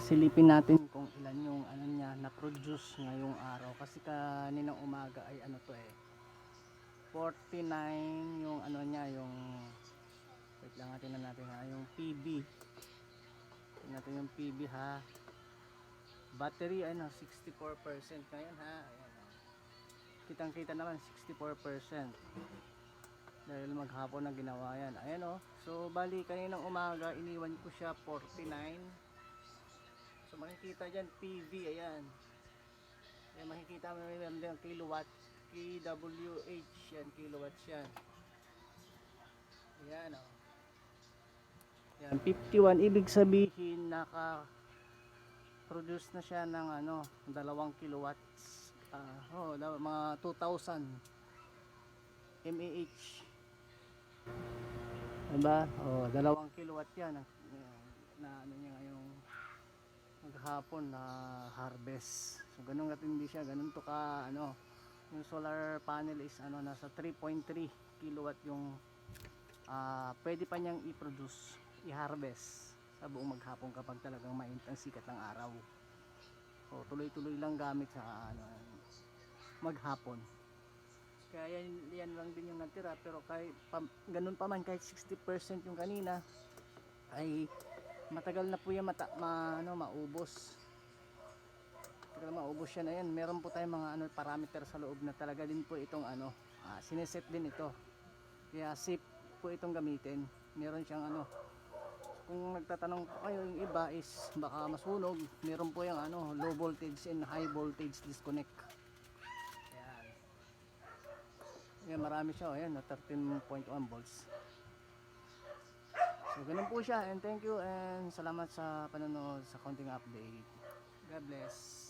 Silipin natin kung ilan yung ano niya na-produce ngayong araw. Kasi kaninang umaga ay ano to eh 49 yung ano niya yung wait lang natin natin ha yung PB tingnan natin yung PB ha. Battery ano 64% ngayon ha. Ayan, oh. kitang kita naman 64% dahil maghapon na ginawa yan. Ayan oh. So bali kaninang umaga iniwan ko siya 49 So makikita dyan PV ayan. Ayan makikita mo meron din kilowatt KWH yan kilowatts yan. Ayan oh. Yan 51 ibig sabihin naka produce na siya ng ano dalawang kilowatts ah oh mga 2000 mAh diba oh dalawang kilowatt yan ang- na ano niya ngayong maghapon na harvest. So ganun katindi siya, ganun to ka ano, yung solar panel is ano nasa 3.3 kilowatt yung ah pwede pa niyang i-produce, i-harvest sa buong maghapon kapag talagang mainit ang sikat ng araw. So tuloy-tuloy lang gamit sa ano maghapon. Kaya yan, yan lang din yung natira pero kahit pa, ganun pa man kahit 60% yung kanina ay matagal na po yan mata, ma, ano, maubos. Matagal maubos yan. Ayan meron po tayong mga ano, parameter sa loob na talaga din po itong ano ah, sineset din ito. Kaya safe po itong gamitin. Meron siyang ano kung nagtatanong po kayo yung iba is baka masunog meron po yung ano low voltage and high voltage disconnect. Ayan. Ayan marami siya oh, ayan no, 13.1 volts So, ganun po siya. And thank you and salamat sa panonood sa konting update. God bless.